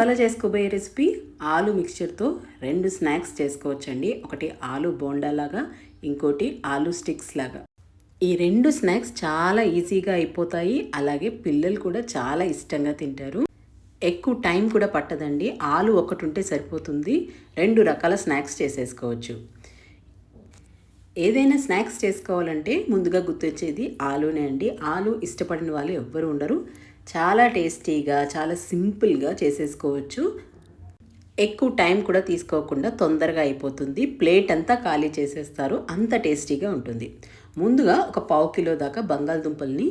ఇవాళ చేసుకోబోయే రెసిపీ ఆలు మిక్చర్తో రెండు స్నాక్స్ చేసుకోవచ్చండి. ఒకటి ఆలు బోండా లాగా ఇంకోటి ఆలు స్టిక్స్ లాగా. ఈ రెండు స్నాక్స్ చాలా ఈజీగా అయిపోతాయి. అలాగే పిల్లలు కూడా చాలా ఇష్టంగా తింటారు. ఎక్కువ టైం కూడా పట్టదండి. ఆలు ఒకటి ఉంటే సరిపోతుంది. రెండు రకాల స్నాక్స్ చేసేసుకోవచ్చు. ఏదైనా స్నాక్స్ చేసుకోవాలంటే ముందుగా గుర్తొచ్చేది ఆలునే అండి. ఆలు ఇష్టపడిన వాళ్ళు ఎవ్వరు ఉండరు. చాలా టేస్టీగా చాలా సింపుల్గా చేసేసుకోవచ్చు. ఎక్కువ టైం కూడా తీసుకోకుండా తొందరగా అయిపోతుంది. ప్లేట్ అంతా ఖాళీ చేసేస్తారు. అంత టేస్టీగా ఉంటుంది. ముందుగా ఒక పావు కిలో దాకా బంగాళదుంపల్ని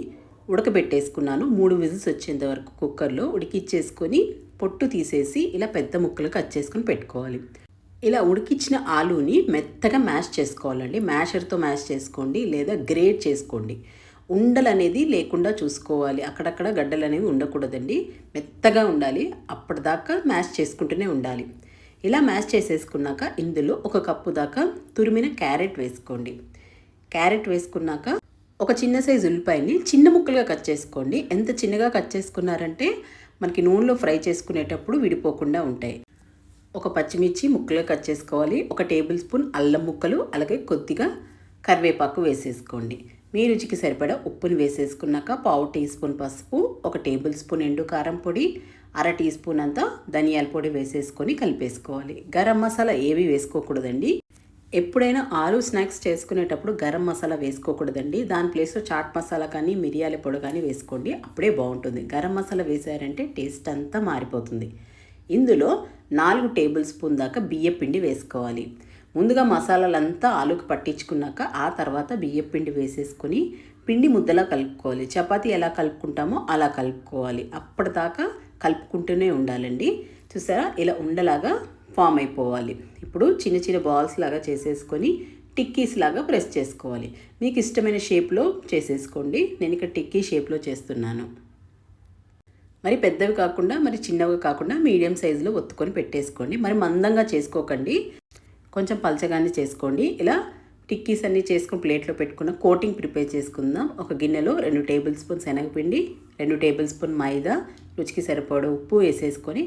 ఉడకబెట్టేసుకున్నాను. మూడు విజిల్స్ వచ్చేంత వరకు కుక్కర్లో ఉడికిచ్చేసుకొని పొట్టు తీసేసి ఇలా పెద్ద ముక్కలు కట్ చేసుకొని పెట్టుకోవాలి. ఇలా ఉడికిచ్చిన ఆలూని మెత్తగా మ్యాష్ చేసుకోవాలండి. మ్యాషర్తో మ్యాష్ చేసుకోండి లేదా గ్రేట్ చేసుకోండి. ఉండలు అనేది లేకుండా చూసుకోవాలి. అక్కడక్కడ గడ్డలు అనేవి ఉండకూడదండి. మెత్తగా ఉండాలి. అప్పటిదాకా మ్యాష్ చేసుకుంటూనే ఉండాలి. ఇలా మ్యాష్ చేసేసుకున్నాక ఇందులో ఒక కప్పు దాకా తురిమిన క్యారెట్ వేసుకోండి. క్యారెట్ వేసుకున్నాక ఒక చిన్న సైజు ఉల్లిపాయని చిన్న ముక్కలుగా కట్ చేసుకోండి. ఎంత చిన్నగా కట్ చేసుకున్నారంటే మనకి నూనెలో ఫ్రై చేసుకునేటప్పుడు విడిపోకుండా ఉంటాయి. ఒక పచ్చిమిర్చి ముక్కలుగా కట్ చేసుకోవాలి. ఒక టేబుల్ స్పూన్ అల్లం ముక్కలు అలాగే కొద్దిగా కరివేపాకు వేసేసుకోండి. మీ రుచికి సరిపడా ఉప్పుని వేసేసుకున్నాక పావు టీ స్పూన్ పసుపు ఒక టేబుల్ స్పూన్ ఎండు కారం పొడి అర టీ స్పూన్ అంతా ధనియాల పొడి వేసేసుకొని కలిపేసుకోవాలి. గరం మసాలా ఏవి వేసుకోకూడదండి. ఎప్పుడైనా ఆలు స్నాక్స్ చేసుకునేటప్పుడు గరం మసాలా వేసుకోకూడదండి. దాని ప్లేస్లో చాట్ మసాలా కానీ మిరియాల పొడి కానీ వేసుకోండి. అప్పుడే బాగుంటుంది. గరం మసాలా వేసారంటే టేస్ట్ అంతా మారిపోతుంది. ఇందులో నాలుగు టేబుల్ స్పూన్ దాకా బియ్య పిండి వేసుకోవాలి. ముందుగా మసాలాలంతా ఆలుకు పట్టించుకున్నాక ఆ తర్వాత బియ్యం పిండి వేసేసుకొని పిండి ముద్దలా కలుపుకోవాలి. చపాతీ ఎలా కలుపుకుంటామో అలా కలుపుకోవాలి. అప్పటిదాకా కలుపుకుంటూనే ఉండాలండి. చూసారా? ఇలా ఉండలాగా ఫామ్ అయిపోవాలి. ఇప్పుడు చిన్న చిన్న బాల్స్ లాగా చేసేసుకొని టిక్కీస్ లాగా ప్రెస్ చేసుకోవాలి. మీకు ఇష్టమైన షేప్లో చేసేసుకోండి. నేను ఇక్కడ టిక్కీ షేప్లో చేస్తున్నాను. మరి పెద్దవి కాకుండా మరి చిన్నవి కాకుండా మీడియం సైజులో ఒత్తుకొని పెట్టేసుకోండి. మరి మందంగా చేసుకోకండి. కొంచెం పలచగానే చేసుకోండి. ఇలా టిక్కీస్ అన్నీ చేసుకుని ప్లేట్లో పెట్టుకున్న కోటింగ్ ప్రిపేర్ చేసుకుందాం. ఒక గిన్నెలో రెండు టేబుల్ స్పూన్ శనగపిండి రెండు టేబుల్ స్పూన్ మైదా రుచికి సరిపడ ఉప్పు వేసేసుకొని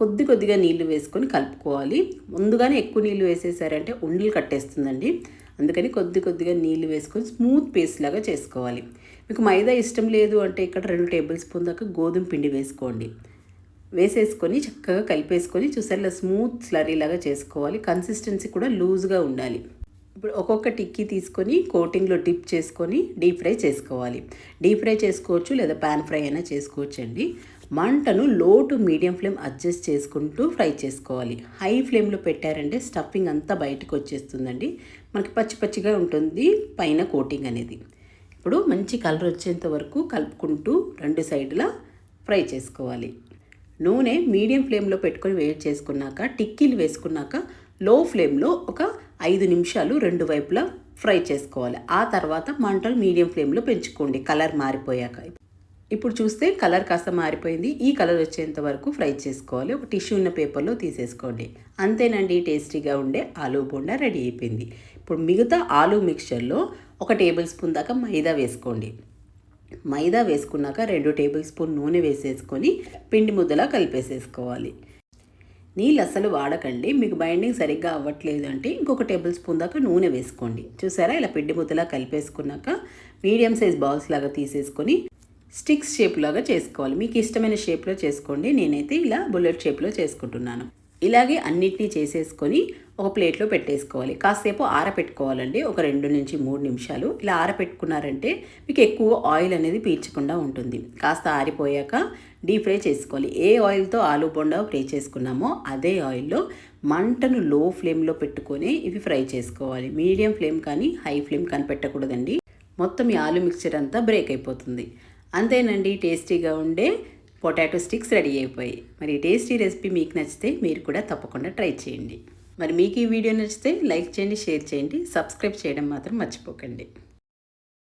కొద్ది కొద్దిగా నీళ్ళు వేసుకొని కలుపుకోవాలి. ముందుగానే ఎక్కువ నీళ్ళు వేసేసారంటే ఉండలు కట్టేస్తుందండి. అందుకని కొద్ది కొద్దిగా నీళ్ళు వేసుకొని స్మూత్ పేస్ట్ లాగా చేసుకోవాలి. మీకు మైదా ఇష్టం లేదు అంటే ఇక్కడ రెండు టేబుల్ స్పూన్ దాకా గోధుమ పిండి వేసుకోండి. వేసేసుకొని చక్కగా కలిపేసుకొని చూసారు స్మూత్ స్లరీ లాగా చేసుకోవాలి. కన్సిస్టెన్సీ కూడా లూజ్గా ఉండాలి. ఇప్పుడు ఒక్కొక్క టిక్కీ తీసుకొని కోటింగ్లో డిప్ చేసుకొని డీప్ ఫ్రై చేసుకోవాలి. డీప్ ఫ్రై చేసుకోవచ్చు లేదా పాన్ ఫ్రై అయినా చేసుకోవచ్చు అండి. మంటను low to medium flame adjust చేసుకుంటూ ఫ్రై చేసుకోవాలి. హై ఫ్లేమ్లో పెట్టారంటే స్టఫింగ్ అంతా బయటకు వచ్చేస్తుందండి. మనకి పచ్చి పచ్చిగా ఉంటుంది పైన కోటింగ్ అనేది. ఇప్పుడు మంచి కలర్ వచ్చేంత వరకు కలుపుకుంటూ రెండు సైడ్లా ఫ్రై చేసుకోవాలి. నూనె మీడియం ఫ్లేమ్లో పెట్టుకొని వేడి చేసుకున్నాక టిక్కీలు వేసుకున్నాక లో ఫ్లేమ్లో ఒక ఐదు నిమిషాలు రెండు వైపులా ఫ్రై చేసుకోవాలి. ఆ తర్వాత మంటలు మీడియం ఫ్లేమ్లో పెంచుకోండి. కలర్ మారిపోయాక. ఇప్పుడు చూస్తే కలర్ కాస్త మారిపోయింది. ఈ కలర్ వచ్చేంత వరకు ఫ్రై చేసుకోవాలి. ఒక టిష్యూ ఉన్న పేపర్లో తీసేసుకోండి. అంతేనండి టేస్టీగా ఉండే ఆలూ బోండా రెడీ అయిపోయింది. ఇప్పుడు మిగతా ఆలూ మిక్చర్లో ఒక టేబుల్ స్పూన్ దాకా మైదా వేసుకోండి. మైదా వేసుకున్నాక రెండు టేబుల్ స్పూన్ నూనె వేసేసుకొని పిండి ముద్దలా కలిపేసేసుకోవాలి. నీళ్ళు అసలు వాడకండి. మీకు బైండింగ్ సరిగ్గా అవ్వట్లేదు అంటే ఇంకొక టేబుల్ స్పూన్ దాకా నూనె వేసుకోండి. చూసారా? ఇలా పిండి ముద్దలా కలిపేసుకున్నాక మీడియం సైజ్ బాల్స్ లాగా తీసేసుకొని స్టిక్స్ షేప్ లాగా చేసుకోవాలి. మీకు ఇష్టమైన షేప్లో చేసుకోండి. నేనైతే ఇలా బుల్లెట్ షేప్లో చేసుకుంటున్నాను. ఇలాగే అన్నిటినీ చేసేసుకొని ఒక ప్లేట్లో పెట్టేసుకోవాలి. కాసేపు ఆరపెట్టుకోవాలండి. ఒక రెండు నుంచి మూడు నిమిషాలు ఇలా ఆరపెట్టుకున్నారంటే మీకు ఎక్కువ ఆయిల్ అనేది పీల్చకుండా ఉంటుంది. కాస్త ఆరిపోయాక డీప్ ఫ్రై చేసుకోవాలి. ఏ ఆయిల్తో ఆలు బొండా ఫ్రై చేసుకున్నామో అదే ఆయిల్లో మంటను లో ఫ్లేమ్లో పెట్టుకొని ఇవి ఫ్రై చేసుకోవాలి. మీడియం ఫ్లేమ్ కానీ హై ఫ్లేమ్ కానీ పెట్టకూడదండి మొత్తం ఈ ఆలు మిక్చర్ అంతా బ్రేక్ అయిపోతుంది. అంతేనండి టేస్టీగా ఉండే పొటాటో స్టిక్స్ రెడీ అయిపోయి మరి టేస్టీ రెసిపీ మీకు నచ్చితే మీరు కూడా తప్పకుండా ట్రై చేయండి. మరి మీకు ఈ వీడియో నచ్చితే లైక్ చేయండి షేర్ చేయండి సబ్స్క్రైబ్ చేయడం మాత్రం మర్చిపోకండి.